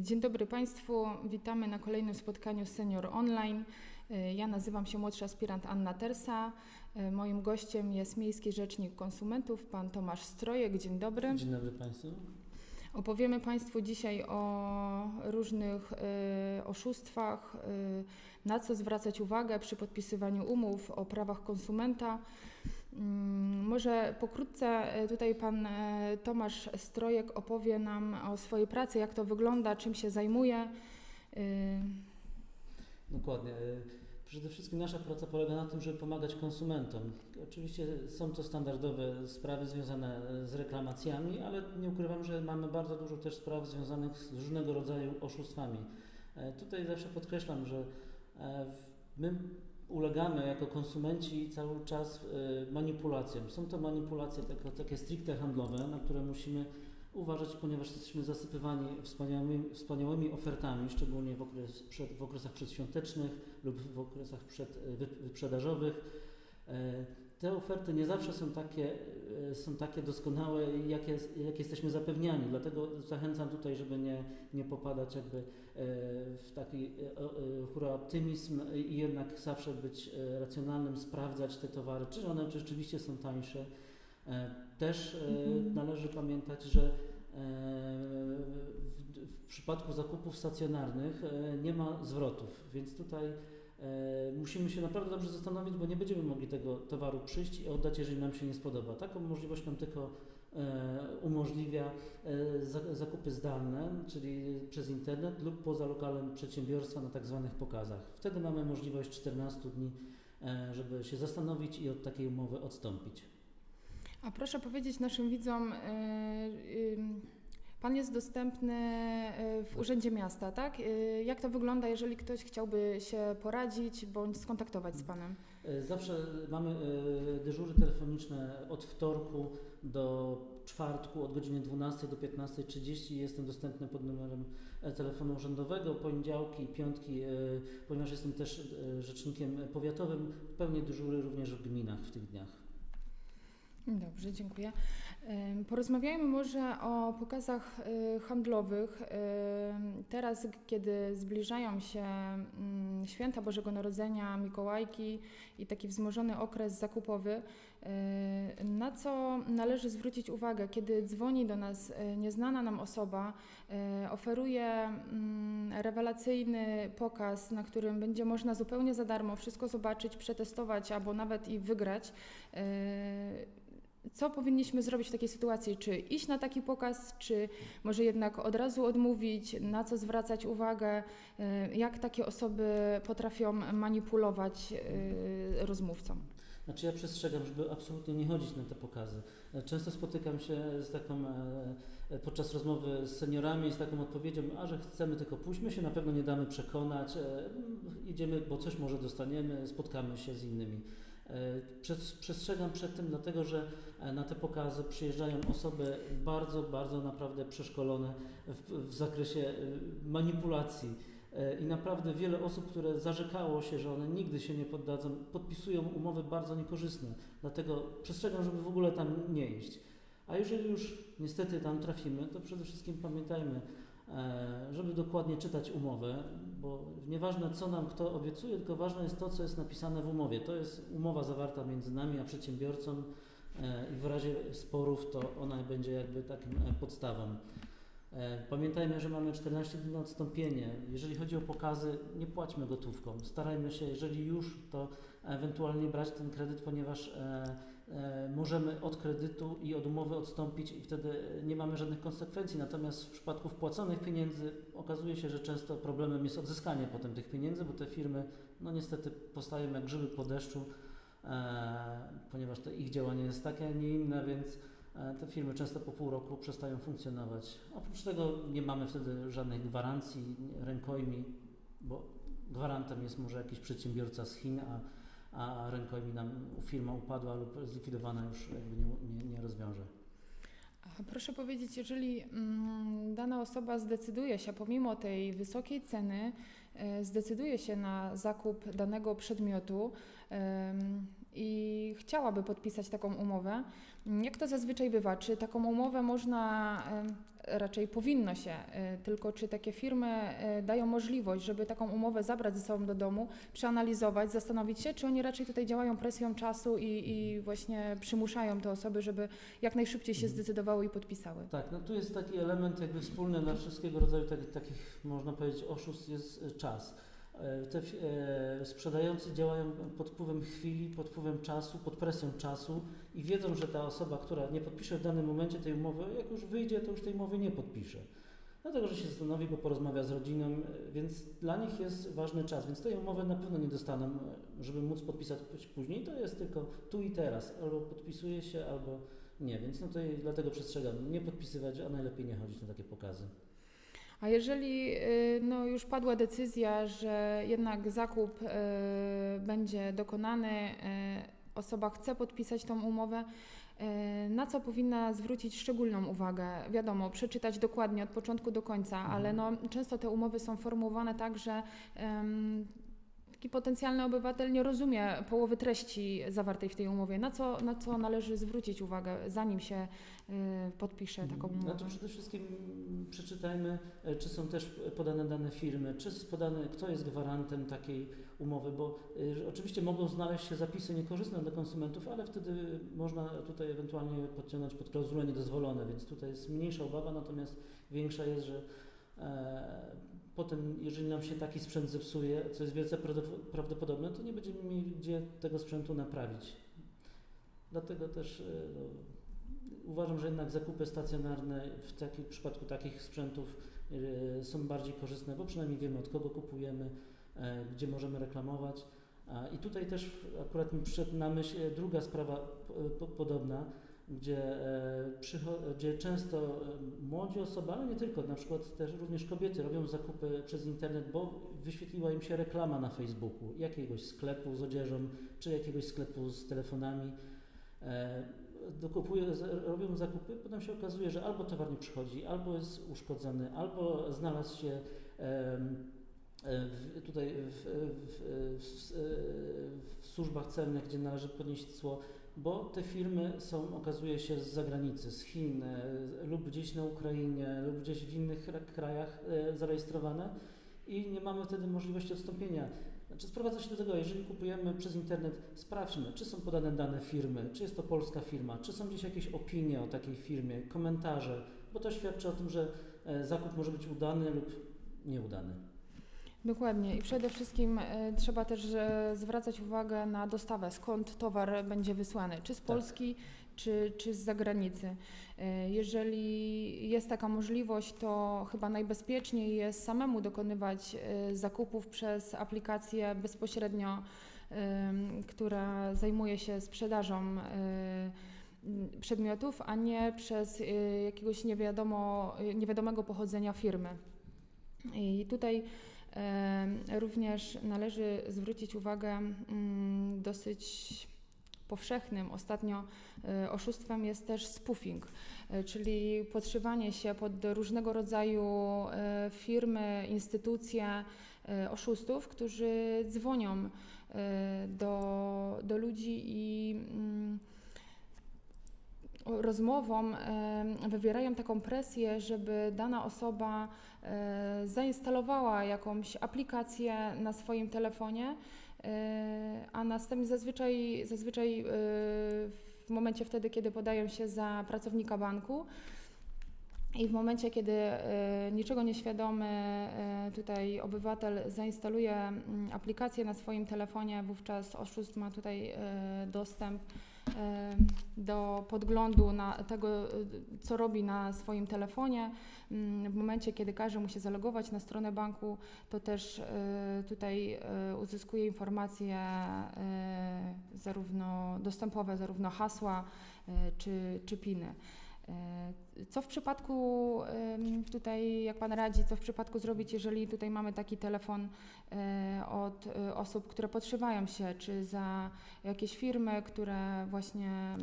Dzień dobry Państwu, witamy na kolejnym spotkaniu Senior Online. Ja nazywam się młodszy aspirant Anna Tersa. Moim gościem jest Miejski Rzecznik Konsumentów, pan Tomasz Strojek. Dzień dobry. Dzień dobry Państwu. Opowiemy Państwu dzisiaj o różnych y, oszustwach, y, na co zwracać uwagę przy podpisywaniu umów, o prawach konsumenta. Mm, może pokrótce y, tutaj pan y, Tomasz Strojek opowie nam o swojej pracy, jak to wygląda, czym się zajmuje. Y, Dokładnie. Przede wszystkim nasza praca polega na tym, żeby pomagać konsumentom. Oczywiście są to standardowe sprawy związane z reklamacjami, ale nie ukrywam, że mamy bardzo dużo też spraw związanych z różnego rodzaju oszustwami. E, Tutaj zawsze podkreślam, że e, my ulegamy jako konsumenci cały czas e, manipulacjom. Są to manipulacje takie, takie stricte handlowe, na które musimy uważać, ponieważ jesteśmy zasypywani wspaniałymi, wspaniałymi ofertami, szczególnie w, okres, przed, w okresach przedświątecznych lub w okresach przed, wy, wyprzedażowych. E, Te oferty nie zawsze są takie, e, są takie doskonałe, jakie, jakie jesteśmy zapewniani. Dlatego zachęcam tutaj, żeby nie, nie popadać jakby e, w taki e, e, hura optymizm i jednak zawsze być e, racjonalnym, sprawdzać te towary, czy one rzeczywiście są tańsze. E, Też e, Mhm. należy pamiętać, że e, przypadku zakupów stacjonarnych e, nie ma zwrotów, więc tutaj e, musimy się naprawdę dobrze zastanowić, bo nie będziemy mogli tego towaru przyjść i oddać, jeżeli nam się nie spodoba. Taką możliwość nam tylko e, umożliwia za- zakupy zdalne, czyli przez internet lub poza lokalem przedsiębiorstwa na tak zwanych pokazach. Wtedy mamy możliwość 14 dni, żeby się zastanowić i od takiej umowy odstąpić. A proszę powiedzieć naszym widzom, y, y, Pan jest dostępny y, w Urzędzie Miasta, tak? Y, Jak to wygląda, jeżeli ktoś chciałby się poradzić bądź skontaktować z Panem? E, Zawsze mamy e, dyżury telefoniczne od wtorku do czwartku od godziny 12 do 15.30. Jestem dostępny pod numerem e, telefonu urzędowego. Poniedziałki piątki, e, ponieważ jestem też e, rzecznikiem powiatowym, pełnię dyżury również w gminach w tych dniach. Dobrze, dziękuję. Porozmawiajmy może o pokazach y, handlowych. Teraz, kiedy zbliżają się mm, święta Bożego Narodzenia, Mikołajki i taki wzmożony okres zakupowy, y, na co należy zwrócić uwagę, kiedy dzwoni do nas y, nieznana nam osoba, oferuje mm, rewelacyjny pokaz, na którym będzie można zupełnie za darmo wszystko zobaczyć, przetestować albo nawet i wygrać. Co powinniśmy zrobić w takiej sytuacji? Czy iść na taki pokaz, czy może jednak od razu odmówić, na co zwracać uwagę, y, jak takie osoby potrafią manipulować y, rozmówcą? Znaczy ja przestrzegam, żeby absolutnie nie chodzić na te pokazy. Często spotykam się z taką, e, e, podczas rozmowy z seniorami z taką odpowiedzią, a że chcemy tylko pójść, my się na pewno nie damy przekonać, e, idziemy, bo coś może dostaniemy, spotkamy się z innymi. E, Przes- Przestrzegam przed tym, dlatego że e, na te pokazy przyjeżdżają osoby bardzo, bardzo naprawdę przeszkolone w, w zakresie e, manipulacji. I naprawdę wiele osób, które zarzekało się, że one nigdy się nie poddadzą, podpisują umowy bardzo niekorzystne. Dlatego przestrzegam, żeby w ogóle tam nie iść. A jeżeli już niestety tam trafimy, to przede wszystkim pamiętajmy, żeby dokładnie czytać umowę, bo nieważne co nam kto obiecuje, tylko ważne jest to, co jest napisane w umowie. To jest umowa zawarta między nami a przedsiębiorcą e, i w razie sporów to ona będzie jakby takim e, podstawą. E, Pamiętajmy, że mamy 14 dni na odstąpienie. Jeżeli chodzi o pokazy, nie płaćmy gotówką. Starajmy się, jeżeli już, to ewentualnie brać ten kredyt, ponieważ możemy od kredytu i od umowy odstąpić i wtedy nie mamy żadnych konsekwencji. Natomiast w przypadku wpłaconych pieniędzy okazuje się, że często problemem jest odzyskanie potem tych pieniędzy, bo te firmy no niestety powstają jak grzyby po deszczu, e, ponieważ to ich działanie jest takie, a nie inne, więc E, Te firmy często po pół roku przestają funkcjonować. Oprócz tego nie mamy wtedy żadnych gwarancji, rękojmi, bo gwarantem jest może jakiś przedsiębiorca z Chin, a, a rękojmi firma upadła lub zlikwidowana już jakby nie, nie, nie rozwiąże. Proszę powiedzieć, jeżeli mm, dana osoba zdecyduje się, pomimo tej wysokiej ceny, e, zdecyduje się na zakup danego przedmiotu i chciałaby podpisać taką umowę, jak to zazwyczaj bywa? Czy taką umowę można raczej powinno się, e, tylko czy takie firmy e, dają możliwość, żeby taką umowę zabrać ze sobą do domu, przeanalizować, zastanowić się, czy oni raczej tutaj działają presją czasu i, i właśnie przymuszają te osoby, żeby jak najszybciej się Mhm. zdecydowały i podpisały. Tak, no tu jest taki element jakby wspólny dla wszystkiego rodzaju takich, takich można powiedzieć, oszustw jest e, czas. E, Te e, sprzedający działają pod wpływem chwili, pod wpływem czasu, pod presją czasu i wiedzą, że ta osoba, która nie podpisze w danym momencie tej umowy, jak już wyjdzie, to już tej umowy nie podpisze. Dlatego, że się zastanowi, bo porozmawia z rodziną, e, więc dla nich jest ważny czas, więc tej umowy na pewno nie dostaną, żeby móc podpisać później. To jest tylko tu i teraz. Albo podpisuje się, albo nie, więc no i dlatego przestrzegam, nie podpisywać, a najlepiej nie chodzić na takie pokazy. A jeżeli y, no, już padła decyzja, że jednak zakup y, będzie dokonany, y, osoba chce podpisać tą umowę, na co powinna zwrócić szczególną uwagę? Wiadomo, przeczytać dokładnie od początku do końca, Mhm. ale no, często te umowy są formułowane tak, że em, taki potencjalny obywatel nie rozumie połowy treści zawartej w tej umowie. Na co, na co należy zwrócić uwagę, zanim się y, podpisze taką umowę? Znaczy przede wszystkim przeczytajmy, e, czy są też podane dane firmy, czy jest podane, kto jest gwarantem takiej umowy, bo y, oczywiście mogą znaleźć się zapisy niekorzystne dla konsumentów, ale wtedy można tutaj ewentualnie podciągnąć pod klauzulę niedozwolone, więc tutaj jest mniejsza obawa, natomiast większa jest, że e, potem, jeżeli nam się taki sprzęt zepsuje, co jest wielce prawdop- prawdopodobne, to nie będziemy mieli gdzie tego sprzętu naprawić. Dlatego też e, no, uważam, że jednak zakupy stacjonarne w, taki, w przypadku takich sprzętów e, są bardziej korzystne, bo przynajmniej wiemy od kogo kupujemy, e, gdzie możemy reklamować. I tutaj też akurat mi przyszedł na myśl druga sprawa po, po, podobna, gdzie, e, gdzie często e, młodzi osoby, ale nie tylko, na przykład też również kobiety robią zakupy przez internet, bo wyświetliła im się reklama na Facebooku jakiegoś sklepu z odzieżą, czy jakiegoś sklepu z telefonami. E, dokupują, robią zakupy, potem się okazuje, że albo towar nie przychodzi, albo jest uszkodzony, albo znalazł się w, tutaj w, w, w służbach celnych, gdzie należy podnieść cło, bo te firmy są, okazuje się, z zagranicy, z Chin e, lub gdzieś na Ukrainie lub gdzieś w innych kra- krajach e, zarejestrowane i nie mamy wtedy możliwości odstąpienia. Znaczy sprowadza się do tego, jeżeli kupujemy przez internet, sprawdźmy, czy są podane dane firmy, czy jest to polska firma, czy są gdzieś jakieś opinie o takiej firmie, komentarze, bo to świadczy o tym, że e, zakup może być udany lub nieudany. Dokładnie i przede wszystkim e, trzeba też e, zwracać uwagę na dostawę, skąd towar będzie wysłany, czy z Tak. Polski, czy, czy z zagranicy. E, jeżeli jest taka możliwość, to chyba najbezpieczniej jest samemu dokonywać e, zakupów przez aplikację bezpośrednio, em, która zajmuje się sprzedażą m, przedmiotów, a nie przez e, jakiegoś niewiadomo, niewiadomego pochodzenia firmy. I tutaj Również należy zwrócić uwagę mm, dosyć powszechnym. Ostatnio e, oszustwem jest też spoofing, e, czyli podszywanie się pod różnego rodzaju e, firmy, instytucje oszustów, którzy dzwonią do, do ludzi i rozmową em, wywierają taką presję, żeby dana osoba zainstalowała jakąś aplikację na swoim telefonie, e, a następnie zazwyczaj, zazwyczaj e, w momencie wtedy, kiedy podają się za pracownika banku, i w momencie, kiedy e, niczego nieświadomy tutaj obywatel zainstaluje aplikację na swoim telefonie, wówczas oszust ma tutaj dostęp do podglądu na tego, e, co robi na swoim telefonie. Mm, W momencie, kiedy każe mu się zalogować na stronę banku, to też e, tutaj e, uzyskuje informacje zarówno dostępowe, zarówno hasła czy, czy piny. Co w przypadku tutaj, jak Pan radzi, co w przypadku zrobić, jeżeli tutaj mamy taki telefon od osób, które podszywają się, czy za jakieś firmy, które właśnie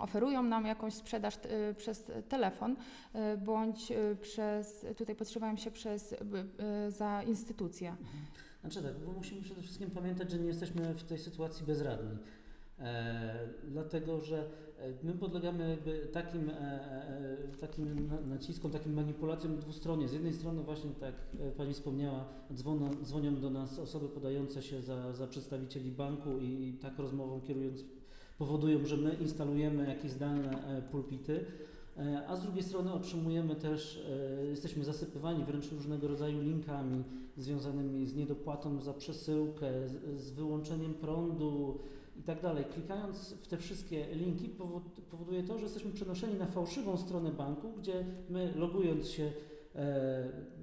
oferują nam jakąś sprzedaż e, przez telefon, e, bądź e, przez, tutaj podszywają się przez, e, za instytucje. Znaczy tak, bo musimy przede wszystkim pamiętać, że nie jesteśmy w tej sytuacji bezradni. E, dlatego, że my podlegamy jakby takim, e, e, takim na- naciskom, takim manipulacjom dwustronnie. Z jednej strony właśnie, tak e, Pani wspomniała, dzwonią do nas osoby podające się za, za przedstawicieli banku i tak rozmową kierując powodują, że my instalujemy jakieś zdalne e, pulpity. E, A z drugiej strony otrzymujemy też, e, jesteśmy zasypywani wręcz różnego rodzaju linkami związanymi z niedopłatą za przesyłkę, z, wyłączeniem prądu i tak dalej. Klikając w te wszystkie linki powod- powoduje to, że jesteśmy przenoszeni na fałszywą stronę banku, gdzie my logując się,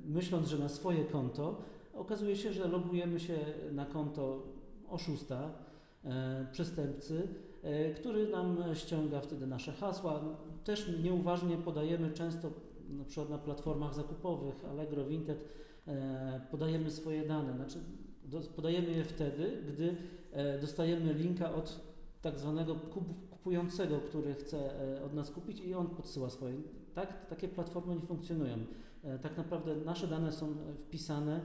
myśląc, że na swoje konto, okazuje się, że logujemy się na konto oszusta, przestępcy, który nam ściąga wtedy nasze hasła. Też nieuważnie podajemy często, na przykład na platformach zakupowych, Allegro, Vinted, e, podajemy swoje dane. Znaczy, podajemy je wtedy, gdy e, dostajemy linka od tak zwanego kup- kupującego, który chce e, od nas kupić i on podsyła swoje. Tak, takie platformy nie funkcjonują. E, Tak naprawdę nasze dane są e, wpisane e,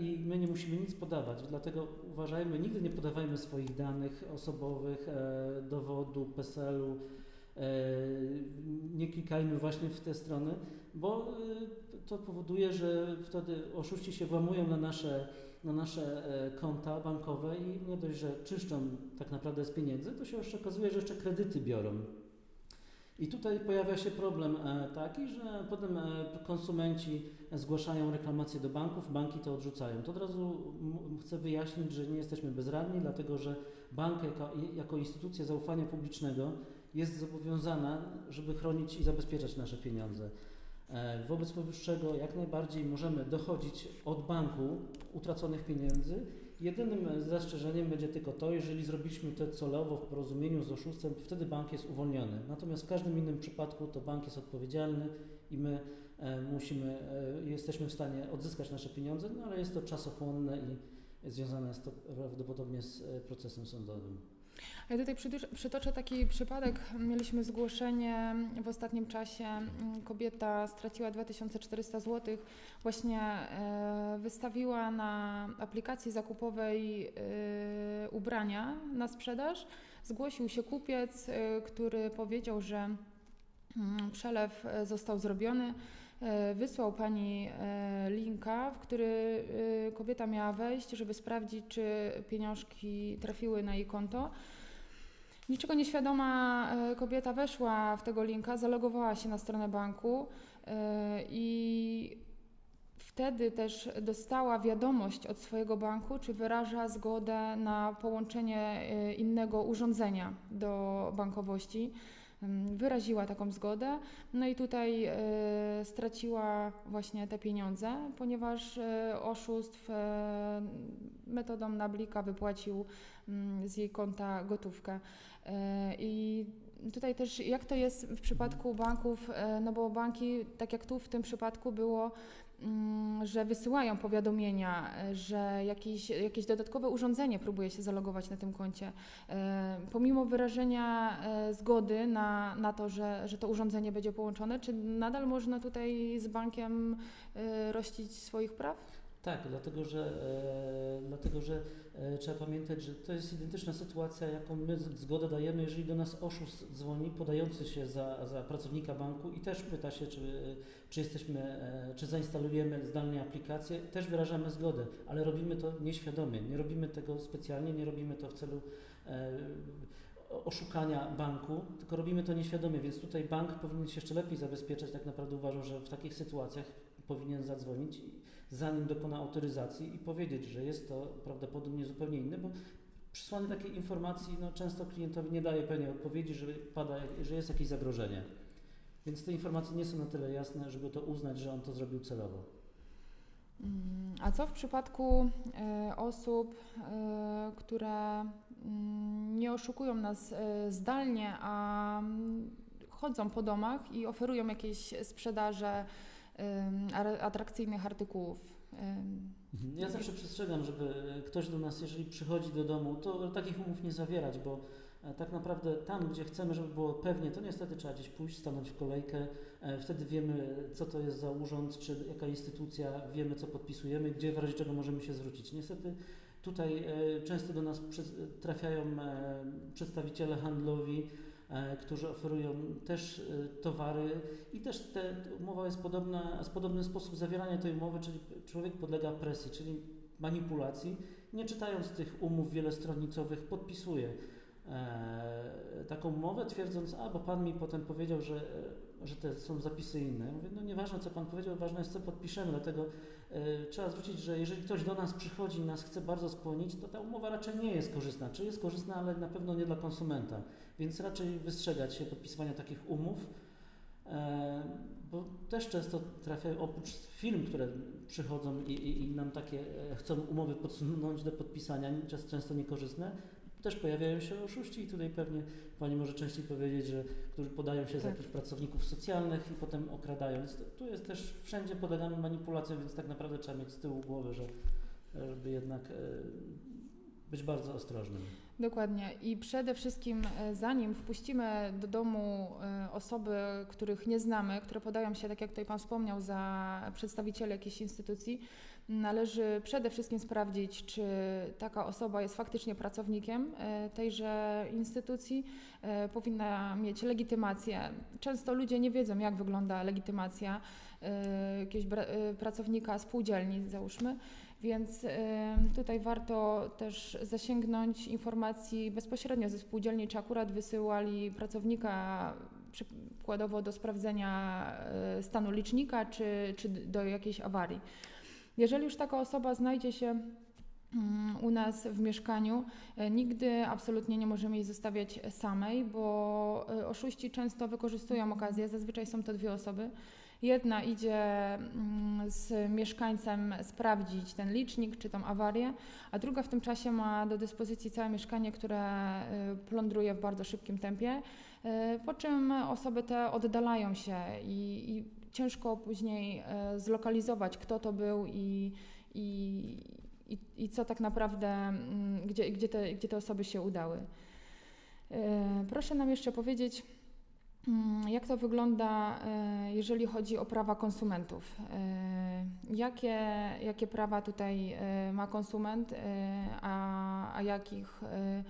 i my nie musimy nic podawać. Dlatego uważajmy, nigdy nie podawajmy swoich danych osobowych, e, dowodu, PESEL-u. e, Nie klikajmy właśnie w te strony, bo e, to powoduje, że wtedy oszuści się włamują na nasze, na nasze e, konta bankowe i nie dość, że czyszczą tak naprawdę z pieniędzy, to się jeszcze okazuje, że jeszcze kredyty biorą. I tutaj pojawia się problem e, taki, że potem e, konsumenci zgłaszają reklamacje do banków, banki to odrzucają. To od razu chcę wyjaśnić, że nie jesteśmy bezradni, dlatego że bank jako, jako instytucja zaufania publicznego jest zobowiązana, żeby chronić i zabezpieczać nasze pieniądze. E, Wobec powyższego jak najbardziej możemy dochodzić od banku utraconych pieniędzy. Jedynym zastrzeżeniem będzie tylko to, jeżeli zrobiliśmy to celowo w porozumieniu z oszustem, wtedy bank jest uwolniony. Natomiast w każdym innym przypadku to bank jest odpowiedzialny i my e, musimy, e, jesteśmy w stanie odzyskać nasze pieniądze, no ale jest to czasochłonne i związane jest to prawdopodobnie z e, procesem sądowym. Ja tutaj przytoczę taki przypadek. Mieliśmy zgłoszenie w ostatnim czasie. Kobieta straciła 2400 zł. Właśnie e, wystawiła na aplikacji zakupowej e, ubrania na sprzedaż. Zgłosił się kupiec, e, który powiedział, że mm, przelew został zrobiony. E, Wysłał pani e, linka, w który e, kobieta miała wejść, żeby sprawdzić, czy pieniążki trafiły na jej konto. Niczego nieświadoma kobieta weszła w tego linka, zalogowała się na stronę banku i wtedy też dostała wiadomość od swojego banku, czy wyraża zgodę na połączenie innego urządzenia do bankowości. Wyraziła taką zgodę, no i tutaj e, straciła właśnie te pieniądze, ponieważ e, oszustw e, metodą nablika wypłacił mm, z jej konta gotówkę. I tutaj też jak to jest w przypadku banków, no bo banki, tak jak tu w tym przypadku było, że wysyłają powiadomienia, e, że jakieś, jakieś dodatkowe urządzenie próbuje się zalogować na tym koncie. E, Pomimo wyrażenia e, zgody na, na to, że, że to urządzenie będzie połączone, czy nadal można tutaj z bankiem rościć swoich praw? Tak, dlatego że, e, dlatego, że e, trzeba pamiętać, że to jest identyczna sytuacja, jaką my zgodę dajemy, jeżeli do nas oszust dzwoni, podający się za, za pracownika banku i też pyta się, czy, czy jesteśmy, e, czy zainstalujemy zdalnie aplikację, też wyrażamy zgodę, ale robimy to nieświadomie, nie robimy tego specjalnie, nie robimy to w celu e, oszukania banku, tylko robimy to nieświadomie, więc tutaj bank powinien się jeszcze lepiej zabezpieczać. Tak naprawdę uważam, że w takich sytuacjach powinien zadzwonić, zanim dokona autoryzacji i powiedzieć, że jest to prawdopodobnie zupełnie inne, bo przysłanie takiej informacji no, często klientowi nie daje pełnej odpowiedzi, że, pada, że jest jakieś zagrożenie. Więc te informacje nie są na tyle jasne, żeby to uznać, że on to zrobił celowo. Mm, A co w przypadku e, osób, e, które mm, nie oszukują nas e, zdalnie, a mm, chodzą po domach i oferują jakieś sprzedaże atrakcyjnych artykułów? Mhm. Ja zawsze przestrzegam, żeby ktoś do nas, jeżeli przychodzi do domu, to takich umów nie zawierać, bo e, tak naprawdę tam, gdzie chcemy, żeby było pewnie, to niestety trzeba gdzieś pójść, stanąć w kolejkę. e, Wtedy wiemy, co to jest za urząd, czy jaka instytucja, wiemy, co podpisujemy, gdzie w razie czego możemy się zwrócić. Niestety tutaj e, często do nas trafiają e, przedstawiciele handlowi, e, którzy oferują też e, towary i też te, umowa jest podobna, jest podobny sposób zawierania tej umowy, czyli człowiek podlega presji, czyli manipulacji. Nie czytając tych umów wielostronicowych, podpisuje e, taką umowę, twierdząc, a bo pan mi potem powiedział, że, e, że te są zapisy inne. Ja mówię, no nieważne co pan powiedział, ważne jest co podpiszemy, dlatego e, trzeba zwrócić, że jeżeli ktoś do nas przychodzi i nas chce bardzo skłonić, to ta umowa raczej nie jest korzystna. Czy jest korzystna, ale na pewno nie dla konsumenta. Więc raczej wystrzegać się podpisywania takich umów. E, bo też często trafiają, oprócz firm, które przychodzą i, i, i nam takie e, chcą umowy podsunąć do podpisania, często niekorzystne, też pojawiają się oszuści i tutaj pewnie Pani może częściej powiedzieć, że którzy podają się Tak. za jakichś pracowników socjalnych i potem okradają. Więc to- tu jest też wszędzie podlegamy manipulacjom, więc tak naprawdę trzeba mieć z tyłu głowy, że żeby jednak e, być bardzo ostrożnym. Dokładnie. I przede wszystkim, e, zanim wpuścimy do domu e, osoby, których nie znamy, które podają się, tak jak tutaj Pan wspomniał, za przedstawicieli jakiejś instytucji, należy przede wszystkim sprawdzić, czy taka osoba jest faktycznie pracownikiem e, tejże instytucji, e, powinna mieć legitymację. Często ludzie nie wiedzą, jak wygląda legitymacja e, jakiegoś pracownika spółdzielni, załóżmy. Więc tutaj warto też zasięgnąć informacji bezpośrednio ze spółdzielni, czy akurat wysyłali pracownika przykładowo do sprawdzenia stanu licznika, czy, czy do jakiejś awarii. Jeżeli już taka osoba znajdzie się mm, u nas w mieszkaniu, y, nigdy absolutnie nie możemy jej zostawiać samej, bo y, oszuści często wykorzystują okazję, zazwyczaj są to dwie osoby. Jedna idzie mm, z mieszkańcem sprawdzić ten licznik czy tą awarię, a druga w tym czasie ma do dyspozycji całe mieszkanie, które y, plądruje w bardzo szybkim tempie, po czym osoby te oddalają się i, i ciężko później y, zlokalizować, kto to był i, i, i, i co tak naprawdę, mm, gdzie, gdzie, te, gdzie te osoby się udały. Y, Proszę nam jeszcze powiedzieć, Mm, Jak to wygląda, e, jeżeli chodzi o prawa konsumentów? E, Jakie, jakie prawa tutaj e, ma konsument, e, a, a jakich e,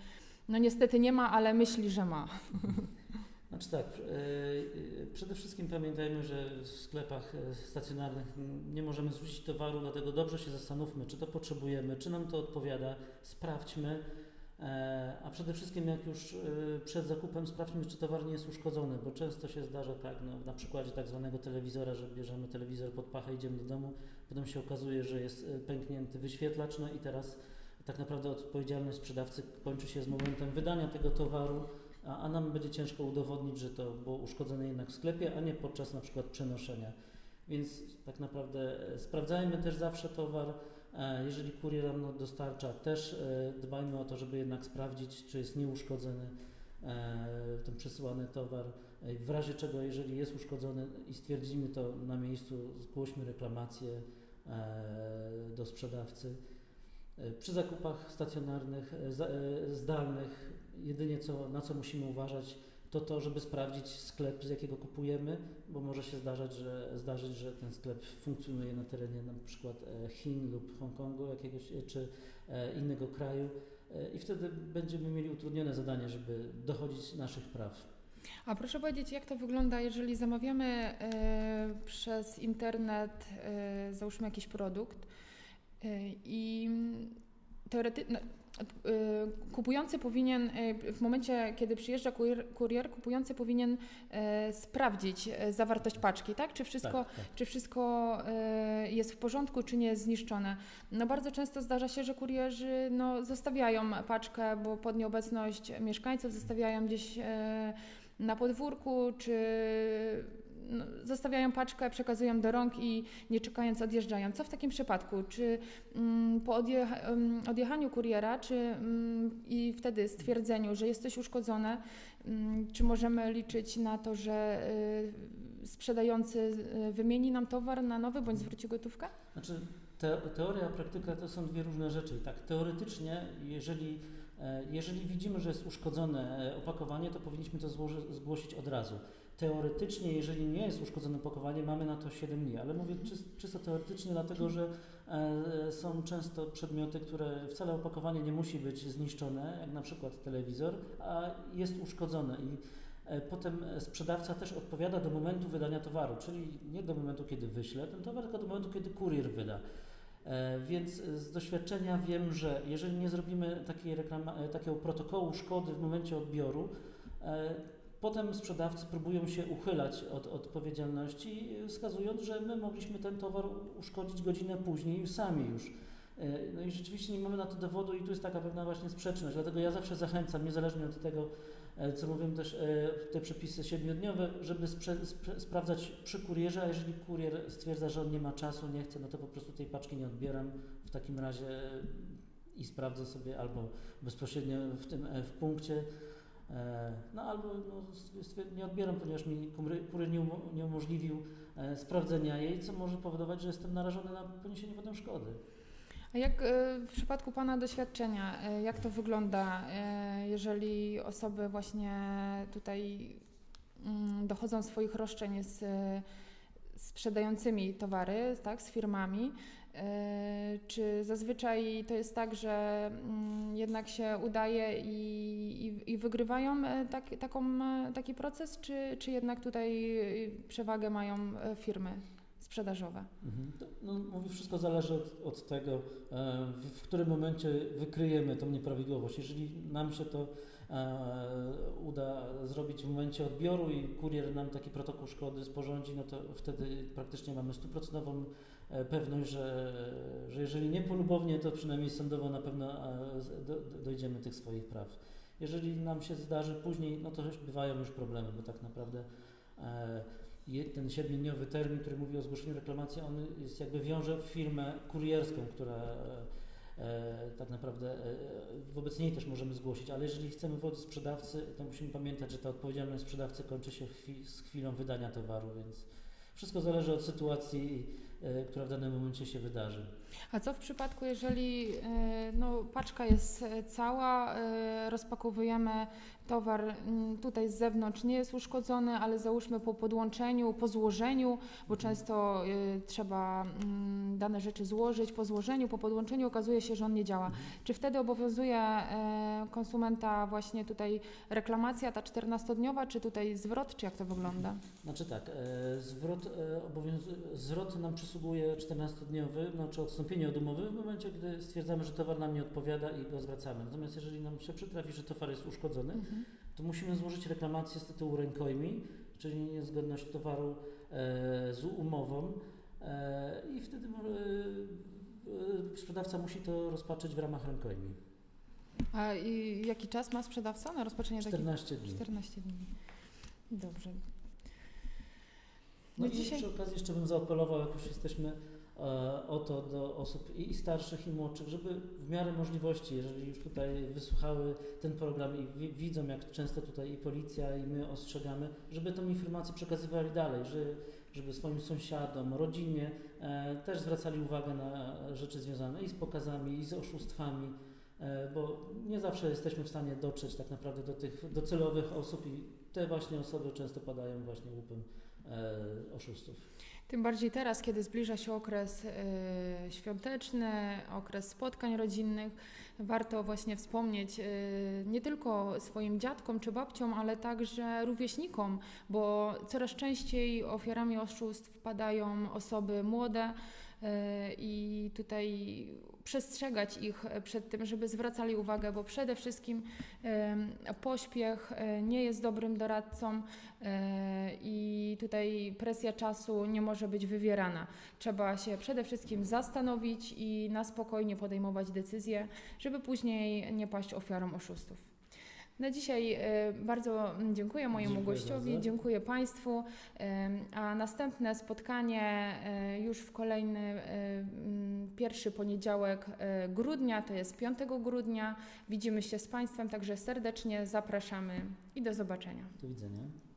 no niestety nie ma, ale myśli, że ma? Znaczy tak, e, e, przede wszystkim pamiętajmy, że w sklepach e, stacjonarnych nie możemy zrzucić towaru, dlatego dobrze się zastanówmy, czy to potrzebujemy, czy nam to odpowiada, sprawdźmy, a przede wszystkim jak już przed zakupem sprawdźmy, czy towar nie jest uszkodzony, bo często się zdarza tak, no, na przykładzie tak zwanego telewizora, że bierzemy telewizor pod pachę, idziemy do domu, potem się okazuje, że jest pęknięty wyświetlacz, no i teraz tak naprawdę odpowiedzialność sprzedawcy kończy się z momentem wydania tego towaru, a, a nam będzie ciężko udowodnić, że to było uszkodzone jednak w sklepie, a nie podczas na przykład przenoszenia. Więc tak naprawdę e, sprawdzajmy też zawsze towar. E, Jeżeli kurier nam dostarcza, też e, dbajmy o to, żeby jednak sprawdzić, czy jest nieuszkodzony ten przesyłany towar. W razie czego, jeżeli jest uszkodzony i stwierdzimy to na miejscu, zgłośmy reklamację do sprzedawcy. E, Przy zakupach stacjonarnych, e, e, zdalnych, jedynie co, na co musimy uważać, to to, żeby sprawdzić sklep, z jakiego kupujemy, bo może się zdarzać, że, zdarzyć, że ten sklep funkcjonuje na terenie na przykład Chin lub Hongkongu jakiegoś, czy innego kraju i wtedy będziemy mieli utrudnione zadanie, żeby dochodzić naszych praw. A proszę powiedzieć, jak to wygląda, jeżeli zamawiamy e, przez internet, e, załóżmy jakiś produkt i teoretycznie kupujący powinien, e, w momencie, kiedy przyjeżdża kurier, kurier kupujący powinien e, sprawdzić e, zawartość paczki, tak? Czy wszystko, tak, tak. czy wszystko e, jest w porządku, czy nie jest zniszczone. No bardzo często zdarza się, że kurierzy no, zostawiają paczkę, bo pod nieobecność mieszkańców zostawiają gdzieś e, na podwórku, czy no, zostawiają paczkę, przekazują do rąk i nie czekając odjeżdżają. Co w takim przypadku? Czy mm, po em, odjechaniu kuriera, czy mm, i wtedy stwierdzeniu, że jest coś uszkodzone, mm, czy możemy liczyć na to, że y, sprzedający y, wymieni nam towar na nowy bądź zwróci gotówkę? Znaczy, te, teoria, a praktyka to są dwie różne rzeczy. Tak, teoretycznie, jeżeli, e, jeżeli widzimy, że jest uszkodzone e, opakowanie, to powinniśmy to zgłosić od razu. Teoretycznie, jeżeli nie jest uszkodzone opakowanie, mamy na to 7 dni, ale mówię czysto, czysto teoretycznie, dlatego że e, są często przedmioty, które wcale opakowanie nie musi być zniszczone, jak na przykład telewizor, a jest uszkodzone. I E, Potem e, sprzedawca też odpowiada do momentu wydania towaru, czyli nie do momentu, kiedy wyśle ten towar, tylko do momentu, kiedy kurier wyda. E, Więc z doświadczenia wiem, że jeżeli nie zrobimy takiej reklama, e, takiego protokołu szkody w momencie odbioru, e, potem sprzedawcy próbują się uchylać od odpowiedzialności, wskazując, że my mogliśmy ten towar uszkodzić godzinę później sami już. E, No i rzeczywiście nie mamy na to dowodu i tu jest taka pewna właśnie sprzeczność. Dlatego ja zawsze zachęcam, niezależnie od tego, e, co mówią też e, te przepisy siedmiodniowe, żeby sprawdzać przy kurierze, a jeżeli kurier stwierdza, że on nie ma czasu, nie chce, no to po prostu tej paczki nie odbieram w takim razie i sprawdzę sobie albo bezpośrednio w tym w punkcie, no albo no, nie odbieram, ponieważ mi kury- nie, umo- nie umożliwił e, sprawdzenia jej, co może powodować, że jestem narażony na poniesienie potem szkody. A jak e, w przypadku Pana doświadczenia, e, jak to wygląda, e, jeżeli osoby właśnie tutaj mm, dochodzą swoich roszczeń z e, sprzedającymi towary, tak, z firmami? E, Czy zazwyczaj to jest tak, że mm, jednak się udaje i, i, i wygrywają e, tak, taką, e, taki proces, czy, czy jednak tutaj przewagę mają firmy sprzedażowe? Mhm. No, mówię, wszystko zależy od, od tego, w, w którym momencie wykryjemy tą nieprawidłowość. Jeżeli nam się to uda zrobić w momencie odbioru i kurier nam taki protokół szkody sporządzi, no to wtedy praktycznie mamy stuprocentową e, pewność, że, że jeżeli nie polubownie, to przynajmniej sądowo na pewno e, dojdziemy tych swoich praw. Jeżeli nam się zdarzy później, no to już bywają już problemy, bo tak naprawdę e, ten siedmiodniowy termin, który mówi o zgłoszeniu reklamacji, on jest jakby wiąże firmę kurierską, która e, e, tak naprawdę e, wobec niej też możemy zgłosić, ale jeżeli chcemy wobec sprzedawcy, to musimy pamiętać, że ta odpowiedzialność sprzedawcy kończy się z chwilą wydania towaru, więc wszystko zależy od sytuacji, e, która w danym momencie się wydarzy. A co w przypadku, jeżeli e, no, paczka jest e, cała, e, rozpakowujemy towar tutaj z zewnątrz, nie jest uszkodzony, ale załóżmy po podłączeniu, po złożeniu, bo często e, trzeba dane rzeczy złożyć, po złożeniu, po podłączeniu okazuje się, że on nie działa. Czy wtedy obowiązuje konsumenta właśnie tutaj reklamacja ta 14-dniowa, czy tutaj zwrot, czy jak to wygląda? Znaczy tak, zwrot, obowiązu- zwrot nam przysługuje 14-dniowy, no, czy odstąpienie od umowy w momencie, gdy stwierdzamy, że towar nam nie odpowiada i go zwracamy. Natomiast jeżeli nam się przytrafi, że towar jest uszkodzony, Mhm. to musimy złożyć reklamację z tytułu rękojmi, czyli niezgodność towaru e, z umową e, i wtedy e, sprzedawca musi to rozpatrzyć w ramach rękojmi. A i jaki czas ma sprzedawca na rozpoczęcie takiego? 14 dni. 14 dni. Dobrze. No No i dzisiaj- przy okazji jeszcze bym zaapelował, jak już jesteśmy o to do osób i, starszych, i młodszych, żeby w miarę możliwości, jeżeli już tutaj wysłuchały ten program i wi, widzą, jak często tutaj i policja, i my ostrzegamy, żeby tą informację przekazywali dalej, że, żeby swoim sąsiadom, rodzinie e, też zwracali uwagę na rzeczy związane i z pokazami, i z oszustwami, e, bo nie zawsze jesteśmy w stanie dotrzeć tak naprawdę do tych docelowych osób i te właśnie osoby często padają właśnie łupem e, oszustów. Tym bardziej teraz, kiedy zbliża się okres e, świąteczny, okres spotkań rodzinnych, warto właśnie wspomnieć e, nie tylko swoim dziadkom czy babciom, ale także rówieśnikom, bo coraz częściej ofiarami oszustw padają osoby młode e, i tutaj przestrzegać ich przed tym, żeby zwracali uwagę, bo przede wszystkim em, pośpiech nie jest dobrym doradcą i tutaj presja czasu nie może być wywierana. Trzeba się przede wszystkim zastanowić i na spokojnie podejmować decyzje, żeby później nie paść ofiarą oszustów. Na dzisiaj e, bardzo dziękuję mojemu Dziękuję gościowi, bardzo. dziękuję Państwu, em, a następne spotkanie e, już w kolejny e, pierwszy poniedziałek e, grudnia, to jest 5 grudnia. Widzimy się z Państwem, także serdecznie zapraszamy i do zobaczenia. Do widzenia.